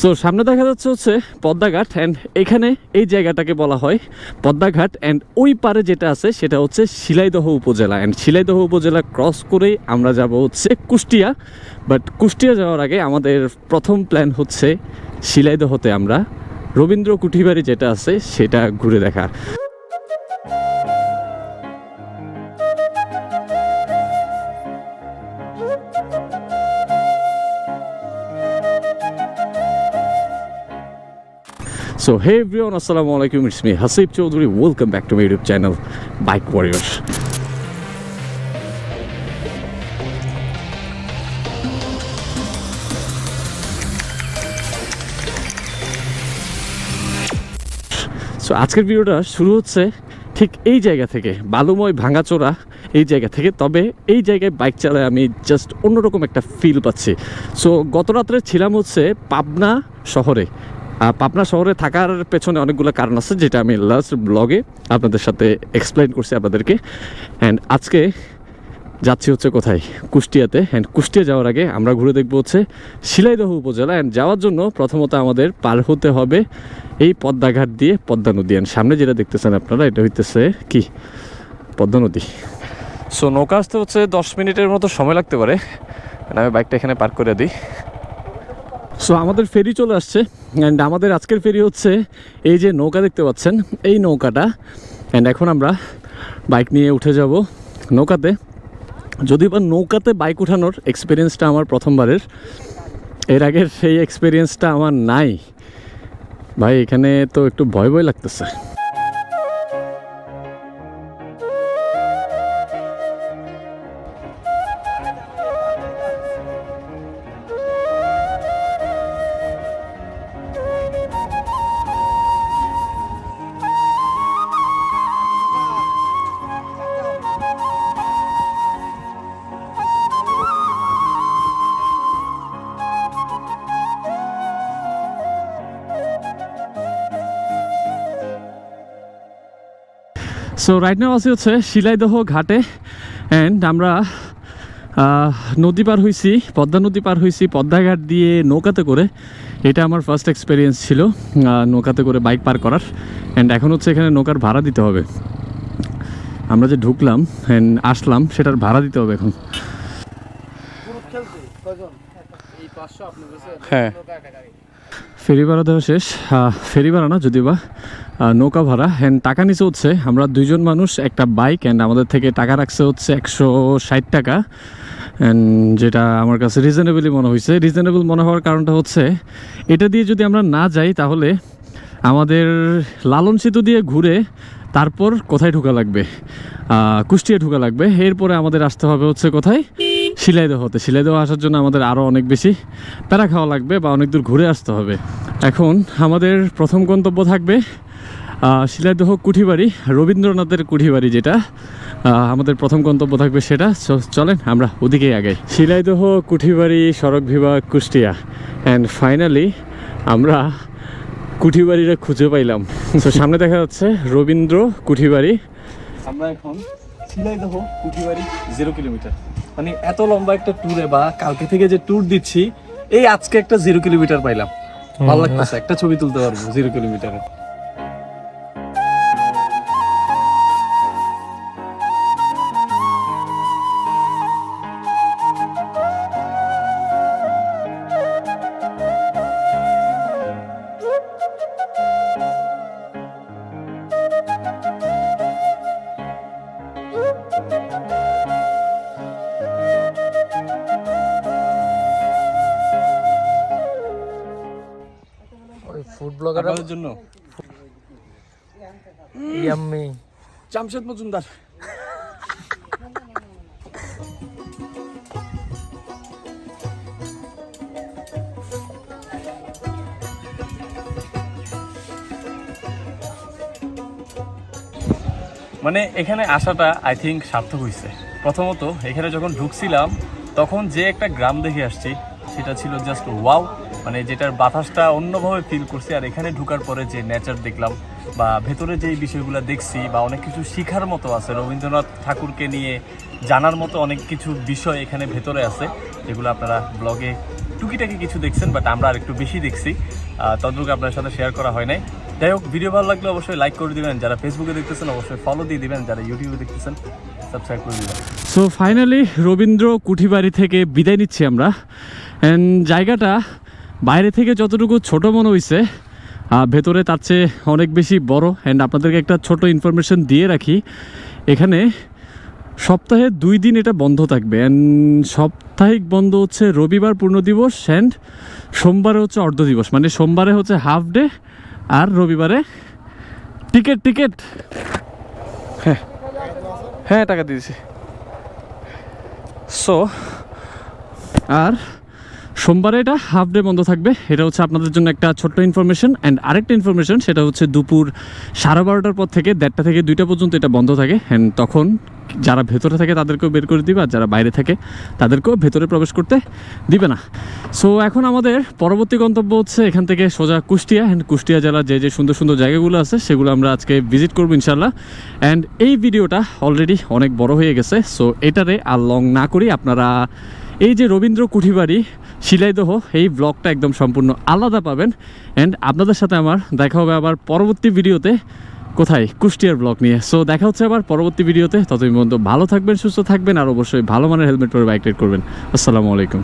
So সামনে দেখা যাচ্ছে হচ্ছে পদ্মাঘাট অ্যান্ড এখানে এই জায়গাটাকে বলা হয় পদ্মাঘাট অ্যান্ড ওই পারে যেটা আছে সেটা হচ্ছে শিলাইদহ উপজেলা অ্যান্ড শিলাইদহ উপজেলা ক্রস করেই আমরা যাব হচ্ছে কুষ্টিয়া। বাট কুষ্টিয়া যাওয়ার আগে আমাদের প্রথম প্ল্যান হচ্ছে শিলাইদহতে আমরা রবীন্দ্র কুঠিবাড়ি যেটা আছে সেটা ঘুরে দেখার। সো হে এভরিওয়ান আসসালামু আলাইকুম it's me Hasib Chowdhury welcome back to my YouTube channel bike warriors so আজকের ভিডিওটা শুরু হচ্ছে ঠিক এই জায়গা থেকে, বালুময় ভাঙাচোরা এই জায়গা থেকে। তবে এই জায়গায় বাইক চালায় আমি জাস্ট অন্যরকম একটা ফিল পাচ্ছি। সো গত রাত্রে ছিলাম হচ্ছে পাবনা শহরে। পাবনা শহরে থাকার পেছনে অনেকগুলো কারণ আছে, যেটা আমি লাস্ট ব্লগে আপনাদের সাথে এক্সপ্লেন করছি আপনাদেরকে। অ্যান্ড আজকে যাচ্ছি হচ্ছে কোথায়? কুষ্টিয়াতে। অ্যান্ড কুষ্টিয়া যাওয়ার আগে আমরা ঘুরে দেখব হচ্ছে শিলাইদহ উপজেলা। অ্যান্ড যাওয়ার জন্য প্রথমত আমাদের পার হতে হবে এই পদ্মাঘাট দিয়ে পদ্মা নদী। অ্যান্ড সামনে যেটা দেখতেছেন আপনারা, এটা হইতেছে কি? পদ্মা নদী। সো নৌকা আসতে হচ্ছে দশ মিনিটের মতো সময় লাগতে পারে। আমি বাইকটা এখানে পার্ক করে দিই। সো আমাদের ফেরি চলে আসছে অ্যান্ড আমাদের আজকের ফেরি হচ্ছে এই যে নৌকা দেখতে পাচ্ছেন, এই নৌকাটা। অ্যান্ড এখন আমরা বাইক নিয়ে উঠে যাব নৌকাতে। যদি বা নৌকাতে বাইক উঠানোর এক্সপিরিয়েন্সটা আমার প্রথমবারের, এর আগের সেই এক্সপিরিয়েন্সটা আমার নাই। ভাই, এখানে তো একটু ভয় ভয় লাগতেছে। সো রাইট নাও আছি হচ্ছে শিলাইদহ ঘাটে অ্যান্ড আমরা নদী পার হয়েছি পদ্মা নদী পার হয়েছি পদ্মাঘাট দিয়ে নৌকাতে করে। এটা আমার ফার্স্ট এক্সপিরিয়েন্স ছিল নৌকাতে করে বাইক পার করার। অ্যান্ড এখন হচ্ছে এখানে নৌকার ভাড়া দিতে হবে। আমরা যে ঢুকলাম অ্যান্ড আসলাম সেটার ভাড়া দিতে হবে এখন। হ্যাঁ। ফেরি ভাড়া দেওয়া শেষ। ফেরি ভাড়া না যদি বা নৌকা ভাড়া। অ্যান্ড টাকা নিচে হচ্ছে, আমরা দুইজন মানুষ, একটা বাইক অ্যান্ড আমাদের থেকে টাকা রাখছে হচ্ছে একশো ষাট টাকা। অ্যান্ড যেটা আমার কাছে রিজনেবলই মনে হয়েছে রিজনেবল মনে হওয়ার কারণটা হচ্ছে, এটা দিয়ে যদি আমরা না যাই, তাহলে আমাদের লালন সেতু দিয়ে ঘুরে তারপর কোথায় ঢোকা লাগবে? কুষ্টিয়া ঢোকা লাগবে। এরপরে আমাদের আসতে হবে হচ্ছে কোথায়? শিলাইদহ হতে। শিলাইদহ আসার জন্য আমাদের আরও অনেক বেশি প্যারা খাওয়া লাগবে বা অনেক দূর ঘুরে আসতে হবে। এখন আমাদের প্রথম গন্তব্য থাকবে শিলাইদহ কুঠিবাড়ি, রবীন্দ্রনাথের কুঠিবাড়ি যেটা। আমাদের প্রথম গন্তব্য থাকবে সেটা। চলেন আমরা ওদিকেই আগাই। শিলাইদহ কুঠিবাড়ি, সড়ক বিভাগ, কুষ্টিয়া। অ্যান্ড ফাইনালি আমরা কুঠিবাড়িটা খুঁজে পাইলাম। তো সামনে দেখা যাচ্ছে রবীন্দ্র কুঠিবাড়ি। আমরা এখন শিলাইদহ কুঠিবাড়ি জিরো কিলোমিটার মানে এত লম্বা একটা ট্যুরে বা কালকে থেকে যে ট্যুর দিচ্ছি এই আজকে একটা জিরো কিলোমিটার পাইলাম। ভালো লাগতেছে একটা ছবি তুলতে পারব জিরো কিলোমিটারে ফুড ব্লগার জন্য। ইয়াম্মি জামশেদ মজুমদার। মানে এখানে আসাটা আই থিঙ্ক সার্থক হয়েছে প্রথমত এখানে যখন ঢুকছিলাম তখন যে একটা গ্রাম দেখে আসছি সেটা ছিল জাস্ট ওয়াও মানে যেটার বাতাসটা অন্যভাবে ফিল করছি, আর এখানে ঢুকার পরে যে নেচার দেখলাম বা ভেতরে যে বিষয়গুলো দেখছি বা অনেক কিছু শিখার মতো আছে, রবীন্দ্রনাথ ঠাকুরকে নিয়ে জানার মতো অনেক কিছু বিষয় এখানে ভেতরে আছে, যেগুলো আপনারা ব্লগে টুকিটাকি কিছু দেখছেন বাট আমরা আর একটু বেশি দেখছি। তদ্রুক আপনার সাথে শেয়ার করা হয় নাই। যাই হোক ভিডিও ভালো লাগলে অবশ্যই লাইক করে দিবেন। যারা ফেসবুকে দেখতেছেন, অবশ্যই ফলো দিয়ে দিবেন। যারা ইউটিউবে দেখতেছেন সাবস্ক্রাইব করে দিবেন। সো ফাইনালি রবীন্দ্র কুঠিবাড়ি থেকে বিদায় নিচ্ছি আমরা। অ্যান্ড জায়গাটা বাইরে থেকে যতটুকু ছোট মনে হয়েছে ভেতরে তার চেয়ে অনেক বেশি বড়। অ্যান্ড আপনাদেরকে একটা ছোট ইনফরমেশন দিয়ে রাখি, এখানে সপ্তাহে দুই দিন এটা বন্ধ থাকবে। অ্যান্ড সাপ্তাহিক বন্ধ হচ্ছে রবিবার পূর্ণ দিবস অ্যান্ড সোমবারে হচ্ছে অর্ধ দিবস। মানে সোমবারে হচ্ছে হাফ ডে আর রবিবারে টিকিট টিকিট হ্যাঁ। হ্যাঁ টাকা দিয়েছি। সো আর সোমবারে এটা হাফ ডে বন্ধ থাকবে। এটা হচ্ছে আপনাদের জন্য একটা ছোট্ট ইনফরমেশন অ্যান্ড আরেকটা ইনফরমেশন সেটা হচ্ছে দুপুর সাড়ে বারোটার পর থেকে দেড়টা থেকে দুইটা পর্যন্ত এটা বন্ধ থাকে। অ্যান্ড তখন যারা ভেতরে থাকে তাদেরকেও বের করে দিবে আর যারা বাইরে থাকে তাদেরকেও ভেতরে প্রবেশ করতে দিবে না। সো এখন আমাদের পরবর্তী গন্তব্য হচ্ছে এখান থেকে সোজা কুষ্টিয়া। অ্যান্ড কুষ্টিয়া জেলার যে যে সুন্দর সুন্দর জায়গাগুলো আছে, সেগুলো আমরা আজকে ভিজিট করব ইনশাল্লাহ অ্যান্ড এই ভিডিওটা অলরেডি অনেক বড় হয়ে গেছে। সো এটারে আর লং না করি আপনারা এই যে রবীন্দ্র কুঠিবাড়ি শিলাইদহ এই ব্লগটা একদম সম্পূর্ণ আলাদা পাবেন। অ্যান্ড আপনাদের সাথে আমার দেখা হবে আবার পরবর্তী ভিডিওতে। কোথায়? কুষ্টিয়ার ব্লগ নিয়ে। সো দেখা হচ্ছে আবার পরবর্তী ভিডিওতে। ততদিন পর্যন্ত ভালো থাকবেন, সুস্থ থাকবেন আর অবশ্যই ভালো মানের হেলমেট পরে বাইক রাইড করবেন। আসসালামু আলাইকুম।